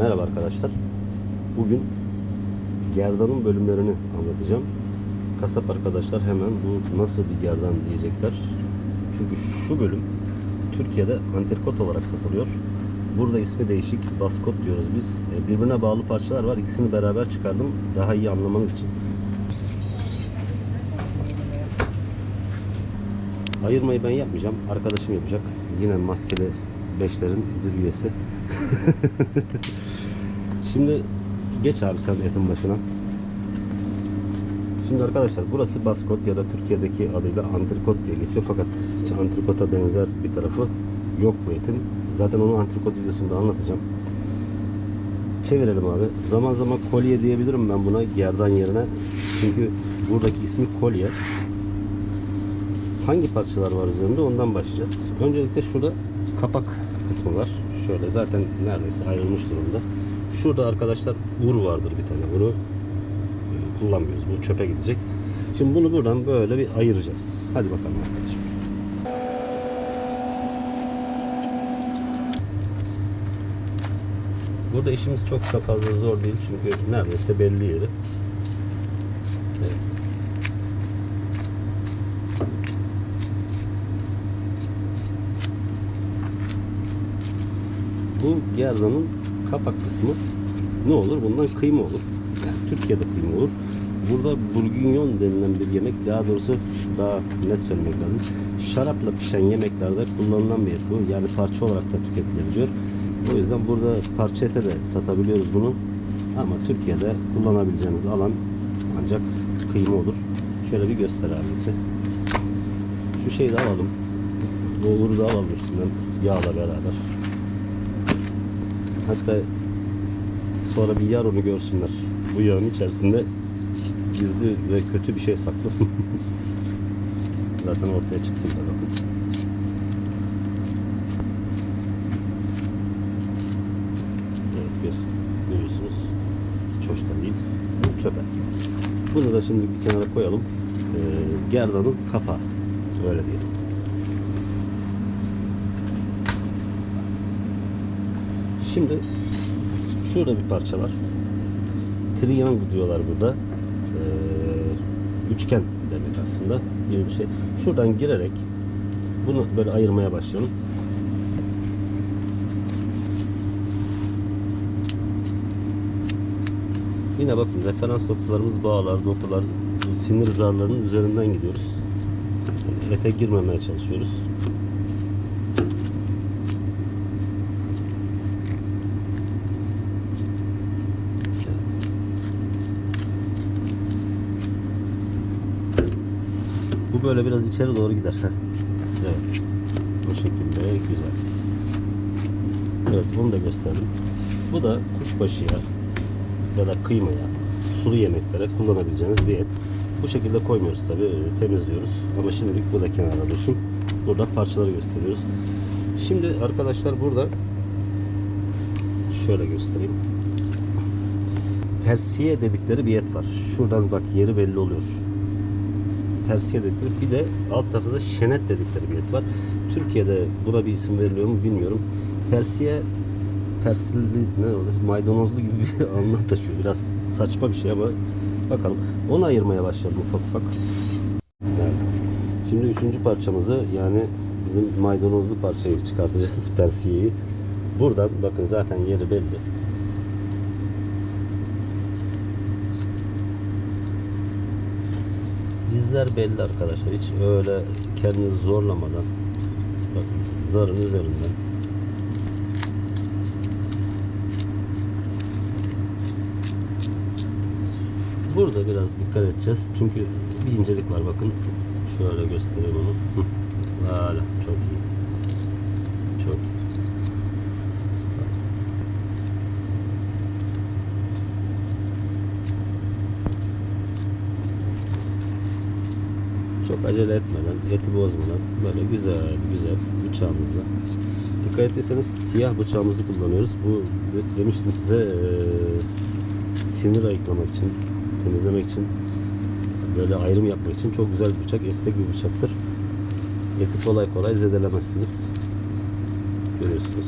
Merhaba arkadaşlar. Bugün gerdanın bölümlerini anlatacağım. Kasap arkadaşlar hemen bu nasıl bir gerdan diyecekler. Çünkü şu bölüm Türkiye'de antrikot olarak satılıyor. Burada ismi değişik. Baskot diyoruz biz. E, Birbirine bağlı parçalar var. İkisini beraber çıkardım. Daha iyi anlamanız için. Ayırmayı ben yapmayacağım. Arkadaşım yapacak. Yine maskeli beşlerin bir üyesi. Şimdi geç abi sen etin başına. Şimdi arkadaşlar burası baskot ya da Türkiye'deki adıyla antrikot diye geçiyor fakat hiç antrikota benzer bir tarafı yok bu etin. Zaten onu antrikot videosunda anlatacağım. Çevirelim abi. Zaman zaman kolye diyebilirim ben buna gerdan yerine. Çünkü buradaki ismi kolye. Hangi parçalar var üzerinde ondan başlayacağız. Öncelikle şurada kapak kısmı var. Şöyle zaten neredeyse ayrılmış durumda. Şurada arkadaşlar ur vardır bir tane. Uru e, kullanmıyoruz. Bu çöpe gidecek. Şimdi bunu buradan böyle bir ayıracağız. Hadi bakalım arkadaşım. Burada işimiz çok da fazla zor değil çünkü neredeyse belli yeri. Evet. Bu gerdanın kapak kısmı ne olur? Bundan kıyma olur. Yani Türkiye'de kıyma olur. Burada burgunyon denilen bir yemek, daha doğrusu daha net söylemek lazım. Şarapla pişen yemeklerde kullanılan bir et bu. Yani parça olarak da tüketilebiliyor. O yüzden burada parça ete de satabiliyoruz bunu. Ama Türkiye'de kullanabileceğiniz alan ancak kıyma olur. Şöyle bir göster abi. Şu şeyi de alalım. Bu uğuru da alalım üstünden yağla beraber. Hatta sonra bir yar onu görsünler. Bu yağın içerisinde gizli ve kötü bir şey saklı. Zaten ortaya çıktı bakın. Görüyorsunuz. Hiç hoş da değil. Bu çöpe. Bunu da şimdi bir kenara koyalım. Ee, gerdanın kapağı. Öyle diyelim. Şimdi şurada bir parça var. Triangle diyorlar burada. Ee, üçgen demek aslında bir şey. Şuradan girerek bunu böyle ayırmaya başlayalım. Yine bakın referans noktalarımız bağlar, bu sinir zarlarının üzerinden gidiyoruz. Ete girmemeye çalışıyoruz. Bu böyle biraz içeri doğru gider. Evet. Bu şekilde güzel. Evet bunu da gösterdim. Bu da kuşbaşı yağı ya da kıyma yağı. Sulu yemeklere kullanabileceğiniz bir et. Bu şekilde koymuyoruz tabi temizliyoruz. Ama şimdilik bu da kenara dursun. Burada parçaları gösteriyoruz. Şimdi arkadaşlar burada şöyle göstereyim. Persiye dedikleri bir et var. Şuradan bak yeri belli oluyor. Persiye dedikleri bir de alt tarafta şenet dedikleri bir et var. Türkiye'de buna bir isim veriliyor mu bilmiyorum. Persiye persilli ne olur maydanozlu gibi bir anlam taşıyor. Biraz saçma bir şey ama bakalım. Onu ayırmaya başlayalım ufak ufak. Şimdi üçüncü parçamızı yani bizim maydanozlu parçayı çıkartacağız persiyeyi. Buradan bakın zaten yeri belli. İzler belli arkadaşlar. Hiç öyle kendinizi zorlamadan bakın zarın üzerinden Burada biraz dikkat edeceğiz. Çünkü bir incelik var bakın. Şöyle göstereyim onu. Hala çok iyi. Çok iyi. Çok acele etmeden, eti bozmadan böyle güzel güzel bıçağımızla. Dikkat ettiyseniz siyah bıçağımızı kullanıyoruz. Bu demiştim size eee sinir ayıklamak için, temizlemek için, böyle ayrım yapmak için çok güzel bir bıçak, esnek bir bıçaktır. Eti kolay kolay zedelemezsiniz. Görüyorsunuz.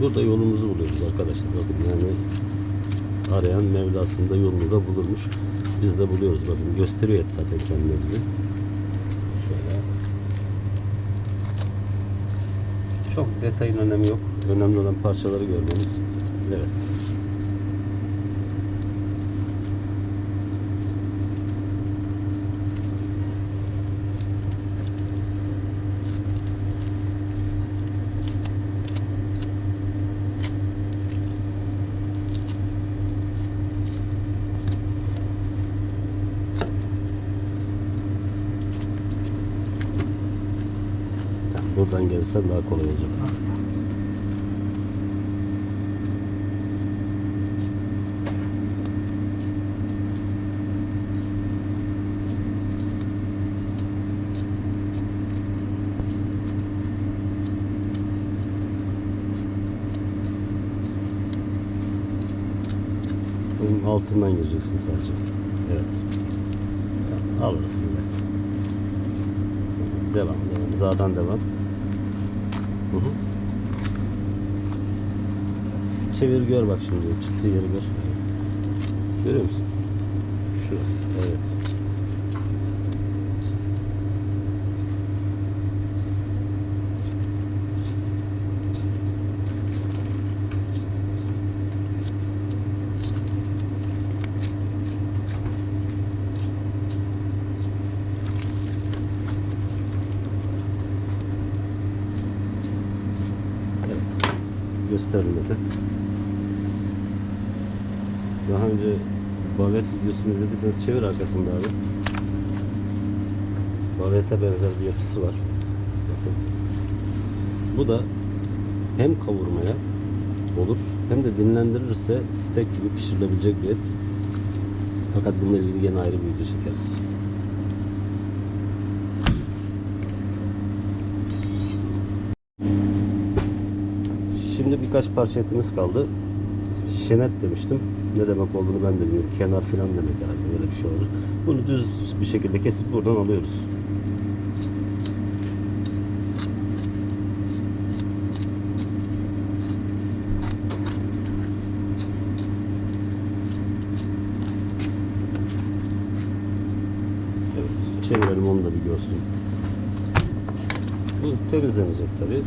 Burada yolumuzu buluyoruz arkadaşlar. Bakın yani arayan Mevlasında yolunu da bulurmuş. Biz de buluyoruz bakın. Gösteriyor zaten kendine bizi. Şöyle. Çok detayın önemi yok. Önemli olan parçaları görmemiz. Evet. Buradan gelsen daha kolay olacak. Altından gireceksin sadece. Evet. Alırsın biraz. Devam, devam. Za'dan devam. Hı hı. Çevir gör bak şimdi. Çıktığı yeri gör. Görüyor musun? Şurası. Evet. Gösterilmedi. Daha önce bavet videosunu izlediyseniz çevir arkasında abi. Bavete benzer bir yapısı var. Bakın. Bu da hem kavurmaya olur hem de dinlendirirse steak gibi pişirilebilecek bir et. Fakat bununla ilgili yine ayrı bir video çekeriz. Şimdi birkaç parça etimiz kaldı. Şenet demiştim. Ne demek olduğunu ben de bilmiyorum. Kenar falan demek herhalde böyle bir şey olur. Bunu düz bir şekilde kesip buradan alıyoruz. Evet, çevirelim onu da bir görsün. Bu temizlenecek tabi.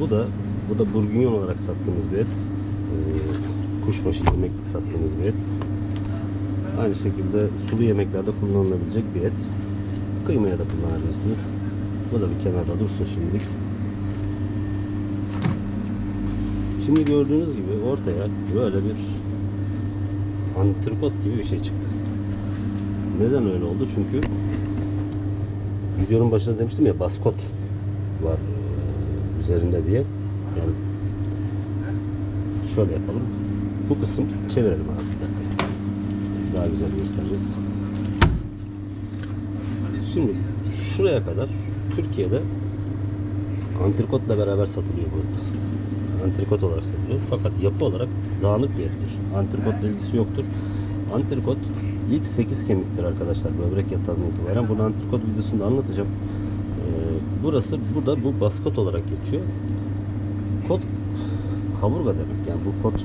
Bu da bu da burgunyon olarak sattığımız bir et. Ee, kuşbaşı yemeklik sattığımız bir et. Aynı şekilde sulu yemeklerde kullanılabilecek bir et. Kıymaya da kullanabilirsiniz. Bu da bir kenarda dursun şimdilik. Şimdi gördüğünüz gibi ortaya böyle bir antrikot gibi bir şey çıktı. Neden öyle oldu? Çünkü videonun başında demiştim ya baskot var e, üzerinde diye. Şöyle yapalım. Bu kısım çevirelim abi bir dakika. Daha güzel göstereceğiz. Şimdi şuraya kadar Türkiye'de antrikotla beraber satılıyor bu et. Antrikot olarak satılıyor. Fakat yapı olarak dağınık bir ettir. Antrikotla ilgisi yoktur. Antrikot ilk 8 kemiktir arkadaşlar böbrek yatağından itibaren. Bunu antrikot videosunda anlatacağım. Ee, burası burada bu baskot olarak geçiyor. Kot kaburga demek yani bu kot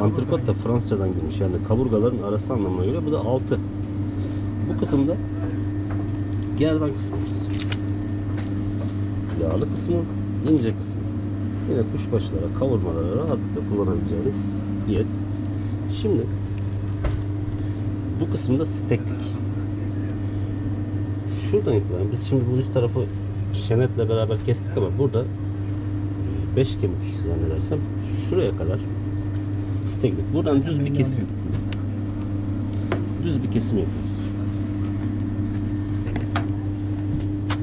antrikot da Fransızcadan girmiş yani kaburgaların arası anlamına göre bu da altı. Bu kısımda gerdan kısmımız. Yağlı kısmı, ince kısmı. Yine kuşbaşılara, kavurmalara rahatlıkla kullanabileceğiniz bir et. Şimdi bu kısımda steklik. Şuradan itibaren biz şimdi bu üst tarafı şenetle beraber kestik ama burada 5 kemik zannedersem şuraya kadar steklik. Buradan düz bir kesim. Düz bir kesim yapıyoruz.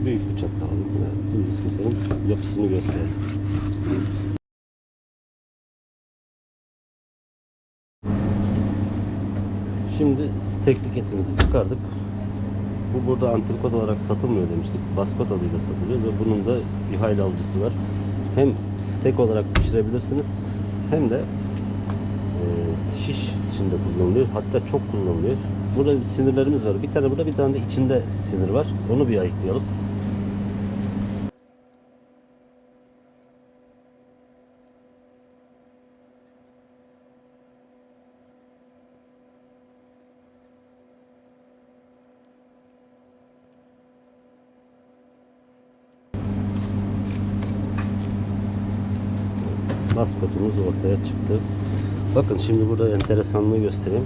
Büyük bıçak alalım. Evet, dümdüz keselim. Yapısını gösterelim. Şimdi steklik etimizi çıkardık. Bu burada antrikot olarak satılmıyor demiştik. Baskot adıyla satılıyor ve bunun da bir hayli alıcısı var. Hem steak olarak pişirebilirsiniz hem de e, şiş içinde kullanılıyor. Hatta çok kullanılıyor. Burada sinirlerimiz var. Bir tane burada bir tane de içinde sinir var. Onu bir ayıklayalım. Maskotumuz ortaya çıktı. Bakın şimdi burada enteresanlığı göstereyim.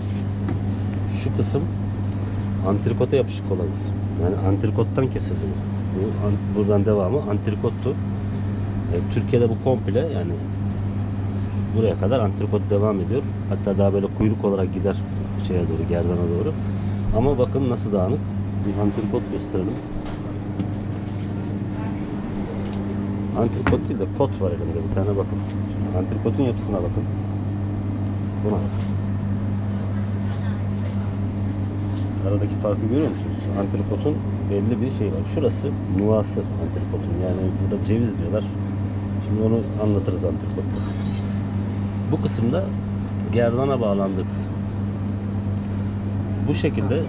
Şu kısım antrikota yapışık olan kısım. Yani antrikottan kesildi bu. Bu an- buradan devamı antrikottu. E, Türkiye'de bu komple yani buraya kadar antrikot devam ediyor. Hatta daha böyle kuyruk olarak gider şeye doğru, gerdana doğru. Ama bakın nasıl dağınık. Bir antrikot gösterelim. Antrikot değil de kot var elimde bir tane bakın. Antrikotun yapısına bakın. Buna. Aradaki farkı görüyor musunuz? Antrikotun belli bir şey var. Şurası nuvası antrikotun. Yani burada ceviz diyorlar. Şimdi onu anlatırız antrikotta. Bu kısımda gerdana bağlandığı kısım. Bu şekilde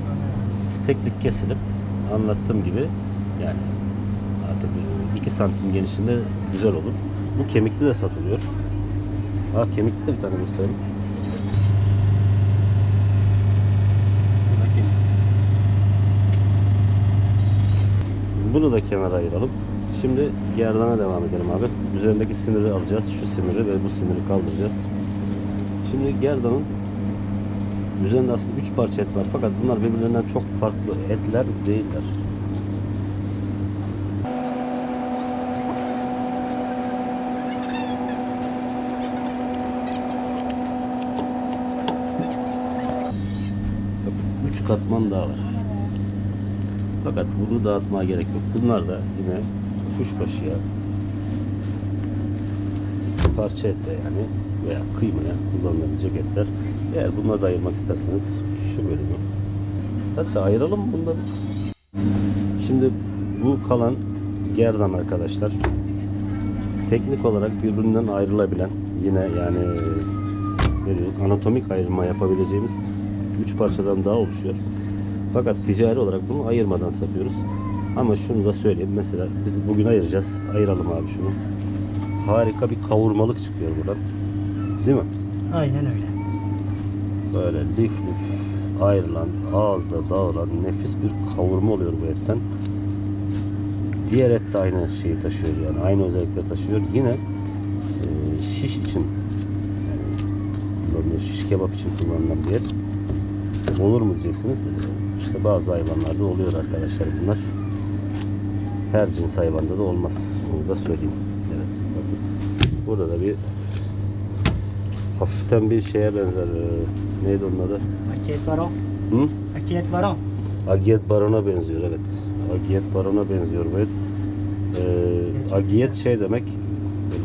steklik kesilip anlattığım gibi yani artık 2 santim genişliğinde güzel olur. Bu kemikli de satılıyor. Ha kemikli de bir tane göstereyim. Bunu da kenara ayıralım. Şimdi gerdana devam edelim abi. Üzerindeki siniri alacağız. Şu siniri ve bu siniri kaldıracağız. Şimdi gerdanın üzerinde aslında 3 parça et var. Fakat bunlar birbirlerinden çok farklı etler değiller. Bakın 3 katman daha var. Fakat bunu dağıtmaya gerek yok. Bunlar da yine kuşbaşıya parça ette yani veya kıymaya kullanılabilecek etler. Eğer bunları da ayırmak isterseniz şu bölümü. Hatta ayıralım mı bunları. Şimdi bu kalan gerdan arkadaşlar teknik olarak birbirinden ayrılabilen yine yani ne anatomik ayırma yapabileceğimiz üç parçadan daha oluşuyor. Fakat ticari olarak bunu ayırmadan satıyoruz. Ama şunu da söyleyeyim. Mesela biz bugün ayıracağız. Ayıralım abi şunu. Harika bir kavurmalık çıkıyor buradan. Değil mi? Aynen öyle. Böyle lif lif ayrılan, ağızda dağılan nefis bir kavurma oluyor bu etten. Diğer et de aynı şeyi taşıyor yani. Aynı özellikleri taşıyor. Yine e, şiş için yani. Şiş kebap için kullanılan bir et. Olur mu diyeceksiniz. E, İşte bazı hayvanlarda oluyor arkadaşlar bunlar. Her cins hayvanda da olmaz. Onu da söyleyeyim. Evet. Bakın. Burada da bir hafiften bir şeye benzer. e, neydi onun adı? Akiyet Baron. Hı? Akiyet Baron. Agiyet Baron'a benziyor evet. Agiyet Baron'a benziyor bu et. Ee, agiyet şey demek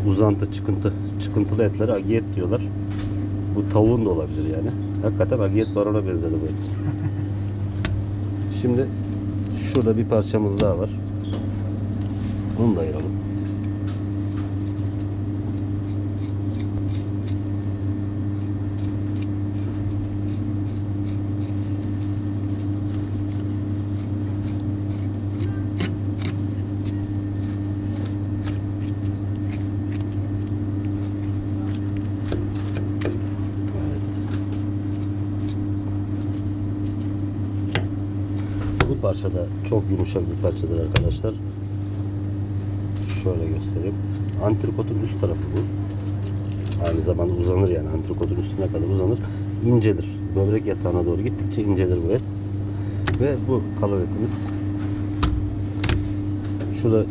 uzantı, çıkıntı. Çıkıntılı etlere agiyet diyorlar. Bu tavuğun da olabilir yani. Hakikaten Agiyet Baron'a benzedi bu et. Şimdi şurada bir parçamız daha var. Onu da ayıralım. Bu parça da çok yumuşak bir parçadır arkadaşlar. Şöyle göstereyim. Antrikotun üst tarafı bu. Aynı zamanda uzanır yani antrikotun üstüne kadar uzanır. İncedir. Böbrek yatağına doğru gittikçe incelir bu et. Ve bu kalan etimiz. Şurada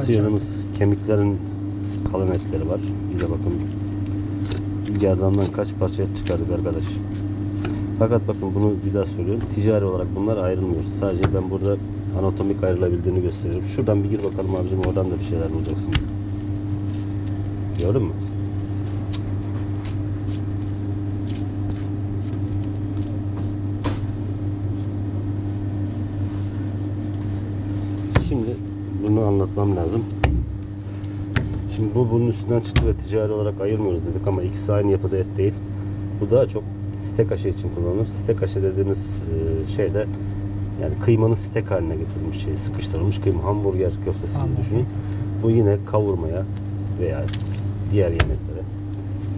sıyırdığımız kemiklerin kalan etleri var. Bir de bakın gerdandan kaç parça et çıkardık arkadaş. Fakat bakın bunu bir daha söylüyorum. Ticari olarak bunlar ayrılmıyor. Sadece ben burada anatomik ayrılabildiğini gösteriyorum. Şuradan bir gir bakalım abicim oradan da bir şeyler bulacaksın. Gördün mü? Şimdi bunu anlatmam lazım. Şimdi bu bunun üstünden çıktı ve ticari olarak ayırmıyoruz dedik ama ikisi aynı yapıda et değil. Bu daha çok stek aşı için kullanılır. Stek aşı dediğimiz e, şeyde yani kıymanın stek haline getirilmiş şey, sıkıştırılmış kıyma, hamburger köftesi gibi düşünün. Bu yine kavurmaya veya diğer yemeklere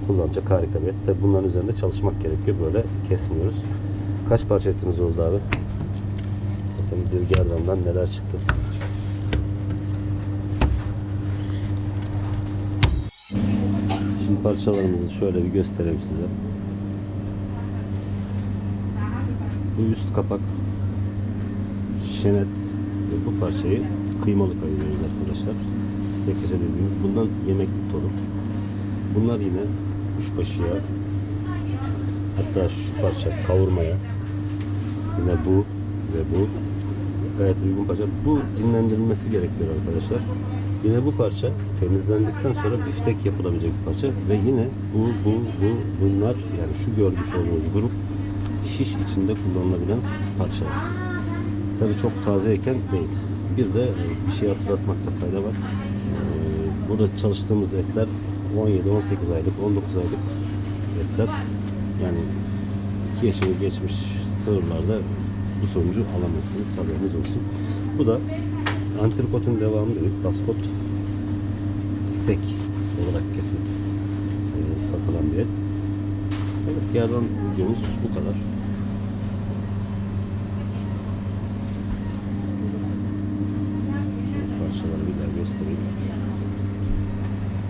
kullanacak harika bir. Tabi bunların üzerinde çalışmak gerekiyor. Böyle kesmiyoruz. Kaç parça etimiz oldu abi? Bakın bir gerdandan neler çıktı. parçalarımızı şöyle bir göstereyim size. Bu üst kapak şenet ve bu parçayı kıymalık ayırıyoruz arkadaşlar. Stekeşe dediğimiz bundan yemeklik de olur. Bunlar yine kuşbaşıya hatta şu parça kavurmaya yine bu ve bu gayet uygun parça. Bu dinlendirilmesi gerekiyor arkadaşlar. Yine bu parça temizlendikten sonra biftek yapılabilecek bir parça ve yine bu, bu, bu, bunlar yani şu görmüş olduğunuz grup şiş içinde kullanılabilen parçalar. Tabii çok tazeyken değil. Bir de e, bir şey hatırlatmakta fayda var. Ee, Burada çalıştığımız etler 17-18 aylık, 19 aylık etler. Yani 2 yaşını geçmiş sığırlarda bu sonucu alamazsınız. Haberiniz olsun. Bu da antrikotun devamı dedik. Baskot steak olarak kesin e, satılan bir et. Evet, yerden videomuz bu kadar. Şöyle Parçaları bir daha göstereyim.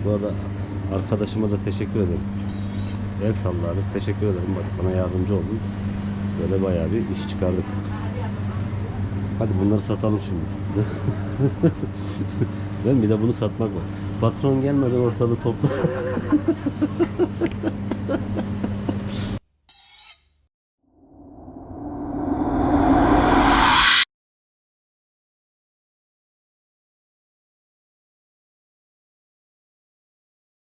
Bu arada arkadaşıma da teşekkür ederim. El salladık. Teşekkür ederim. Bak bana yardımcı oldun. Böyle bayağı bir iş çıkardık. Hadi bunları satalım şimdi. ben bir de bunu satmak var. Patron gelmeden ortalığı topla.